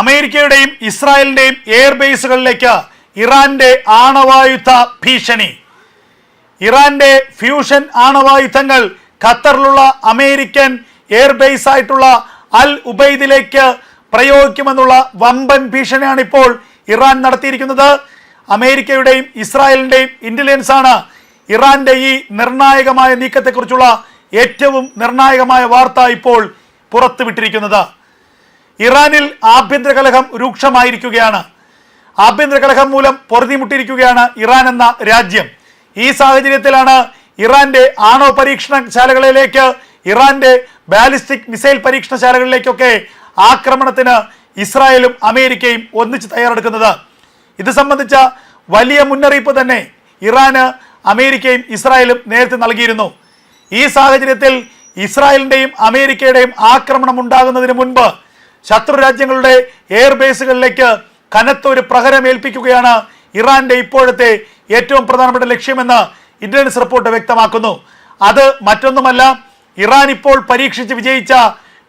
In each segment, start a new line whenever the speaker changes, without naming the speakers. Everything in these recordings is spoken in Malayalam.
അമേരിക്കയുടെയും ഇസ്രായേലിന്റെയും എയർബേസുകളിലേക്ക് ഇറാന്റെ ആണവായുധ ഭീഷണി. ഇറാന്റെ ഫ്യൂഷൻ ആണവായുധങ്ങൾ ഖത്തറിലുള്ള അമേരിക്കൻ എയർബേസ് ആയിട്ടുള്ള അൽ ഉബൈദിലേക്ക് പ്രയോഗിക്കുമെന്നുള്ള വമ്പൻ ഭീഷണിയാണ് ഇപ്പോൾ ഇറാൻ നടത്തിയിരിക്കുന്നത്. അമേരിക്കയുടെയും ഇസ്രായേലിന്റെയും ഇന്റലിജൻസ് ആണ് ഇറാന്റെ ഈ നിർണായകമായ നീക്കത്തെക്കുറിച്ചുള്ള ഏറ്റവും നിർണായകമായ വാർത്ത ഇപ്പോൾ പുറത്തുവിട്ടിരിക്കുന്നത്. ഇറാനിൽ ആഭ്യന്തര കലഹം രൂക്ഷമായിരിക്കുകയാണ്. ആഭ്യന്തര കലഹം മൂലം പൊറുതിമുട്ടിയിരിക്കുകയാണ് ഇറാൻ എന്ന രാജ്യം. ഈ സാഹചര്യത്തിലാണ് ഇറാന്റെ ആണവ പരീക്ഷണശാലകളിലേക്ക് ഇറാന്റെ ബാലിസ്റ്റിക് മിസൈൽ പരീക്ഷണശാലകളിലേക്കൊക്കെ ആക്രമണത്തിന് ഇസ്രായേലും അമേരിക്കയും ഒന്നിച്ച് തയ്യാറെടുക്കുന്നത്. ഇത് സംബന്ധിച്ച വലിയ മുന്നറിയിപ്പ് തന്നെ ഇറാന് അമേരിക്കയും ഇസ്രായേലും നേരത്തെ നൽകിയിരുന്നു. ഈ സാഹചര്യത്തിൽ ഇസ്രായേലിന്റെയും അമേരിക്കയുടെയും ആക്രമണം ഉണ്ടാകുന്നതിന് മുൻപ് ശത്രു രാജ്യങ്ങളുടെ എയർബേസുകളിലേക്ക് കനത്ത ഒരു പ്രഹരം ഏൽപ്പിക്കുകയാണ് ഇറാന്റെ ഇപ്പോഴത്തെ ഏറ്റവും പ്രധാനപ്പെട്ട ലക്ഷ്യമെന്ന് ഇന്റലിജൻസ് റിപ്പോർട്ട് വ്യക്തമാക്കുന്നു. അത് മറ്റൊന്നുമല്ല ഇറാൻ ഇപ്പോൾ പരീക്ഷിച്ച് വിജയിച്ച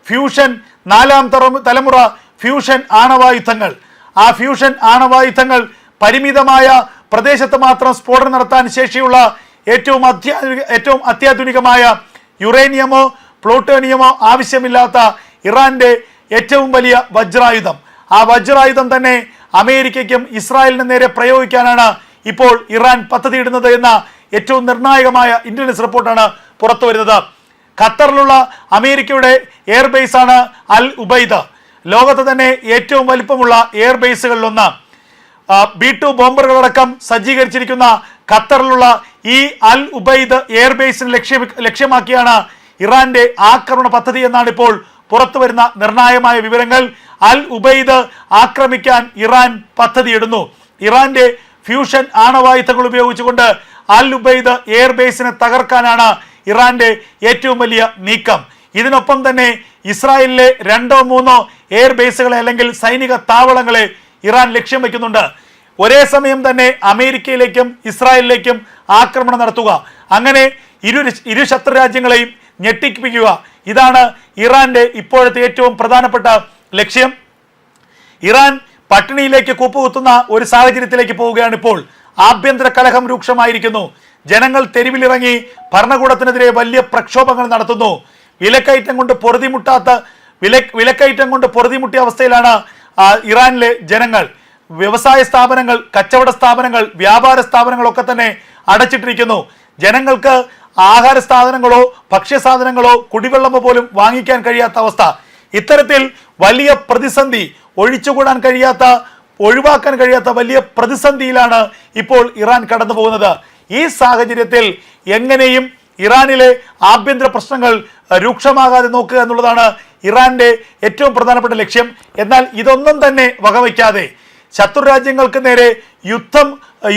ഫ്യൂഷൻ നാലാം തലമുറ ഫ്യൂഷൻ ആണവായുധങ്ങൾ ആ ഫ്യൂഷൻ ആണവായുധങ്ങൾ പരിമിതമായ പ്രദേശത്ത് മാത്രം സ്ഫോടനം നടത്താൻ ശേഷിയുള്ള ഏറ്റവും അത്യാധുനിക ഏറ്റവും അത്യാധുനികമായ യുറേനിയമോ പ്ലൂട്ടോണിയമോ ആവശ്യമില്ലാത്ത ഇറാന്റെ ഏറ്റവും വലിയ വജ്രായുധം. ആ വജ്രായുധം തന്നെ അമേരിക്കയ്ക്കും ഇസ്രായേലിനും നേരെ പ്രയോഗിക്കാനാണ് ഇപ്പോൾ ഇറാൻ പദ്ധതിയിടുന്നത് എന്ന ഏറ്റവും നിർണായകമായ ഇന്റലിജൻസ് റിപ്പോർട്ടാണ് പുറത്തു വരുന്നത്. ഖത്തറിലുള്ള അമേരിക്കയുടെ എയർബേസ് ആണ് അൽ ഉബൈദ. ലോകത്ത് തന്നെ ഏറ്റവും വലിപ്പമുള്ള എയർബേസുകളിലൊന്ന് ബി ടു ബോംബറുകളടക്കം സജ്ജീകരിച്ചിരിക്കുന്ന ഖത്തറിലുള്ള ഈ അൽ ഉബൈദ് എയർബേസിന് ലക്ഷ്യ ലക്ഷ്യമാക്കിയാണ് ഇറാന്റെ ആക്രമണ പദ്ധതി എന്നാണ് ഇപ്പോൾ പുറത്തു വരുന്ന നിർണായകമായ വിവരങ്ങൾ അൽ ഉബൈദ് ആക്രമിക്കാൻ ഇറാൻ പദ്ധതിയിടുന്നു. ഇറാന്റെ ഫ്യൂഷൻ ആണവായുധങ്ങൾ ഉപയോഗിച്ചുകൊണ്ട് അൽ ഉബൈദ് എയർബേസിനെ തകർക്കാനാണ് ഇറാന്റെ ഏറ്റവും വലിയ നീക്കം. ഇതിനൊപ്പം തന്നെ ഇസ്രായേലിലെ രണ്ടോ മൂന്നോ എയർ ബേസുകളെ അല്ലെങ്കിൽ സൈനിക താവളങ്ങളെ ഇറാൻ ലക്ഷ്യം വയ്ക്കുന്നുണ്ട്. ഒരേ സമയം തന്നെ അമേരിക്കയിലേക്കും ഇസ്രായേലിലേക്കും ആക്രമണം നടത്തുക. അങ്ങനെ ഇരു ഇരു ശത്രു രാജ്യങ്ങളെയും ഞെട്ടിപ്പിക്കുക. ഇതാണ് ഇറാന്റെ ഇപ്പോഴത്തെ ഏറ്റവും പ്രധാനപ്പെട്ട ലക്ഷ്യം. ഇറാൻ പട്ടിണിയിലേക്ക് കൂപ്പുകുത്തുന്ന ഒരു സാഹചര്യത്തിലേക്ക് പോവുകയാണ് ഇപ്പോൾ. ആഭ്യന്തര കലഹം രൂക്ഷമായിരിക്കുന്നു. ജനങ്ങൾ തെരുവിലിറങ്ങി ഭരണകൂടത്തിനെതിരെ വലിയ പ്രക്ഷോഭങ്ങൾ നടത്തുന്നു. വിലക്കയറ്റം കൊണ്ട് പൊറുതിമുട്ടാത്ത വില വിലക്കയറ്റം കൊണ്ട് പൊറുതിമുട്ടിയ അവസ്ഥയിലാണ് ഇറാനിലെ ജനങ്ങൾ. വ്യവസായ സ്ഥാപനങ്ങൾ കച്ചവട സ്ഥാപനങ്ങൾ വ്യാപാര സ്ഥാപനങ്ങളൊക്കെ തന്നെ അടച്ചിട്ടിരിക്കുന്നു. ജനങ്ങൾക്ക് ആഹാര സാധനങ്ങളോ കുടിവെള്ളമോ പോലും വാങ്ങിക്കാൻ കഴിയാത്ത അവസ്ഥ. ഇത്തരത്തിൽ വലിയ പ്രതിസന്ധി ഒഴിച്ചുകൂടാൻ കഴിയാത്ത ഒഴിവാക്കാൻ കഴിയാത്ത വലിയ പ്രതിസന്ധിയിലാണ് ഇപ്പോൾ ഇറാൻ കടന്നു പോകുന്നത് ഈ സാഹചര്യത്തിൽ എങ്ങനെയും ഇറാനിലെ ആഭ്യന്തര പ്രശ്നങ്ങൾ രൂക്ഷമാകാതെ നോക്കുക എന്നുള്ളതാണ് ഇറാന്റെ ഏറ്റവും പ്രധാനപ്പെട്ട ലക്ഷ്യം. എന്നാൽ ഇതൊന്നും തന്നെ വകവയ്ക്കാതെ ശത്രു രാജ്യങ്ങൾക്ക് നേരെ യുദ്ധം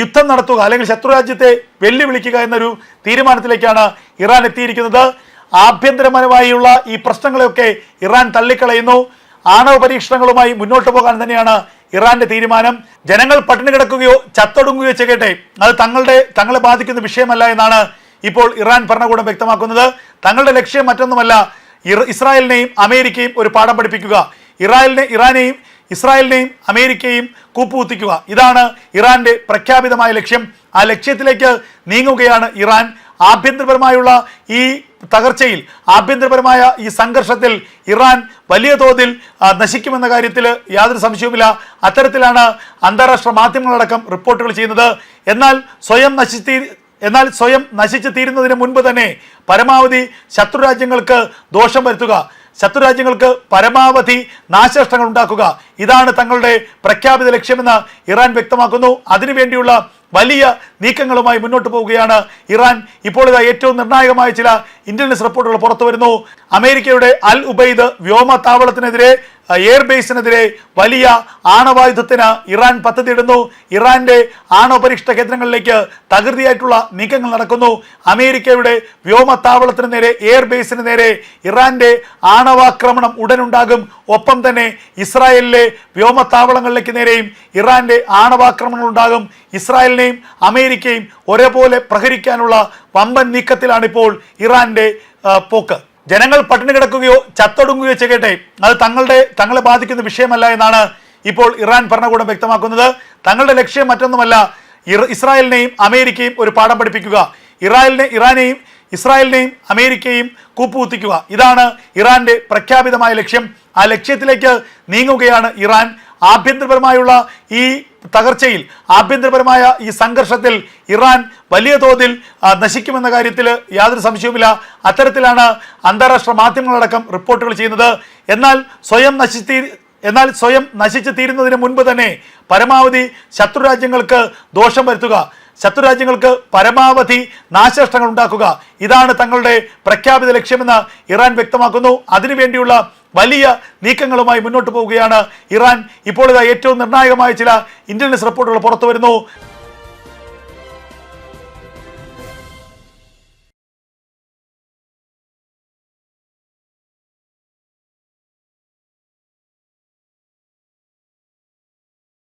യുദ്ധം നടത്തുക അല്ലെങ്കിൽ ശത്രു രാജ്യത്തെ വെല്ലുവിളിക്കുക എന്നൊരു തീരുമാനത്തിലേക്കാണ് ഇറാൻ എത്തിയിരിക്കുന്നത്. ആഭ്യന്തരപരമായുള്ള ഈ പ്രശ്നങ്ങളെയൊക്കെ ഇറാൻ തള്ളിക്കളയുന്നു. ആണവ പരീക്ഷണങ്ങളുമായി മുന്നോട്ട് പോകാൻ തന്നെയാണ് ഇറാന്റെ തീരുമാനം. ജനങ്ങൾ പട്ടിണി കിടക്കുകയോ ചത്തൊടുങ്ങുകയോ ചെയ്യട്ടെ അത് തങ്ങളുടെ തങ്ങളെ ബാധിക്കുന്ന വിഷയമല്ല എന്നാണ് ഇപ്പോൾ ഇറാൻ ഭരണകൂടം വ്യക്തമാക്കുന്നത്. തങ്ങളുടെ ലക്ഷ്യം മറ്റൊന്നുമല്ല ഇസ്രായേലിനെയും അമേരിക്കയും ഒരു പാഠം പഠിപ്പിക്കുക. ഇറാലിനെ ഇറാനെയും ഇസ്രായേലിനെയും അമേരിക്കയും കൂപ്പുകുത്തിക്കുക. ഇതാണ് ഇറാന്റെ പ്രഖ്യാപിതമായ ലക്ഷ്യം. ആ ലക്ഷ്യത്തിലേക്ക് നീങ്ങുകയാണ് ഇറാൻ. ആഭ്യന്തരപരമായുള്ള ഈ തകർച്ചയിൽ ആഭ്യന്തരപരമായ ഈ സംഘർഷത്തിൽ ഇറാൻ വലിയ തോതിൽ നശിക്കുമെന്ന കാര്യത്തിൽ യാതൊരു സംശയവുമില്ല. അത്തരത്തിലാണ് അന്താരാഷ്ട്ര മാധ്യമങ്ങളടക്കം റിപ്പോർട്ടുകൾ ചെയ്യുന്നത്. എന്നാൽ സ്വയം നശിത്തി എന്നാൽ സ്വയം നശിച്ചു തീരുന്നതിന് മുൻപ് തന്നെ പരമാവധി ശത്രുരാജ്യങ്ങൾക്ക് ദോഷം വരുത്തുക. ശത്രു രാജ്യങ്ങൾക്ക് പരമാവധി നാശനഷ്ടങ്ങൾ ഉണ്ടാക്കുക. ഇതാണ് തങ്ങളുടെ പ്രഖ്യാപിത ലക്ഷ്യമെന്ന് ഇറാൻ വ്യക്തമാക്കുന്നു. അതിനുവേണ്ടിയുള്ള വലിയ നീക്കങ്ങളുമായി മുന്നോട്ട് പോവുകയാണ് ഇറാൻ. ഇപ്പോൾ ഇതാ ഏറ്റവും നിർണായകമായ ചില ഇന്റലിജൻസ് റിപ്പോർട്ടുകൾ പുറത്തു വരുന്നു അമേരിക്കയുടെ അൽ ഉബൈദ് വ്യോമത്താവളത്തിനെതിരെ എയർബേസിനെതിരെ വലിയ ആണവായുധത്തിന് ഇറാൻ പദ്ധതിയിടുന്നു. ഇറാന്റെ ആണവപരീക്ഷണ കേന്ദ്രങ്ങളിലേക്ക് തകൃതിയായിട്ടുള്ള നീക്കങ്ങൾ നടക്കുന്നു. അമേരിക്കയുടെ വ്യോമത്താവളത്തിന് നേരെ എയർബേസിന് നേരെ ഇറാന്റെ ആണവാക്രമണം ഉടനുണ്ടാകും. ഒപ്പം തന്നെ ഇസ്രായേലിലെ വ്യോമത്താവളങ്ങളിലേക്ക് നേരെയും ഇറാന്റെ ആണവാക്രമണം ഉണ്ടാകും. ഇസ്രായേലിനെയും അമേരിക്കയും ഒരേപോലെ പ്രഹരിക്കാനുള്ള വമ്പൻ നീക്കത്തിലാണിപ്പോൾ ഇറാന്റെ പോക്ക്. ജനങ്ങൾ പട്ടിണി കിടക്കുകയോ ചത്തൊടുങ്ങുകയോ ചെയ്യട്ടെ. അത് തങ്ങളുടെ തങ്ങളെ ബാധിക്കുന്ന വിഷയമല്ല എന്നാണ് ഇപ്പോൾ ഇറാൻ ഭരണകൂടം വ്യക്തമാക്കുന്നത്. തങ്ങളുടെ ലക്ഷ്യം മറ്റൊന്നുമല്ല ഇസ്രായേലിനെയും അമേരിക്കയും ഒരു പാഠം പഠിപ്പിക്കുക. ഇറാലിനെ ഇറാനെയും ഇസ്രായേലിനെയും അമേരിക്കയും കൂപ്പുകുത്തിക്കുക. ഇതാണ് ഇറാന്റെ പ്രഖ്യാപിതമായ ലക്ഷ്യം. ആ ലക്ഷ്യത്തിലേക്ക് നീങ്ങുകയാണ് ഇറാൻ. ആഭ്യന്തരപരമായുള്ള ഈ തകർച്ചയിൽ ആഭ്യന്തരപരമായ ഈ സംഘർഷത്തിൽ ഇറാൻ വലിയ തോതിൽ നശിക്കുമെന്ന കാര്യത്തിൽ യാതൊരു സംശയവുമില്ല. അത്തരത്തിലാണ് അന്താരാഷ്ട്ര മാധ്യമങ്ങളടക്കം റിപ്പോർട്ടുകൾ ചെയ്യുന്നത്. എന്നാൽ സ്വയം നശിത്തി എന്നാൽ സ്വയം നശിച്ചു തീരുന്നതിന് മുൻപ് തന്നെ പരമാവധി ശത്രുരാജ്യങ്ങൾക്ക് ദോഷം വരുത്തുക ശത്രുരാജ്യങ്ങൾക്ക് പരമാവധി നാശനഷ്ടങ്ങൾ ഉണ്ടാക്കുക. ഇതാണ് തങ്ങളുടെ പ്രഖ്യാപിത ലക്ഷ്യമെന്ന് ഇറാൻ വ്യക്തമാക്കുന്നു. അതിനുവേണ്ടിയുള്ള വലിയ നീക്കങ്ങളുമായി മുന്നോട്ട് പോവുകയാണ് ഇറാൻ. ഇപ്പോൾ ഇതാ ഏറ്റവും നിർണായകമായ ചില ഇന്റലിജൻസ് റിപ്പോർട്ടുകൾ പുറത്തു വരുന്നു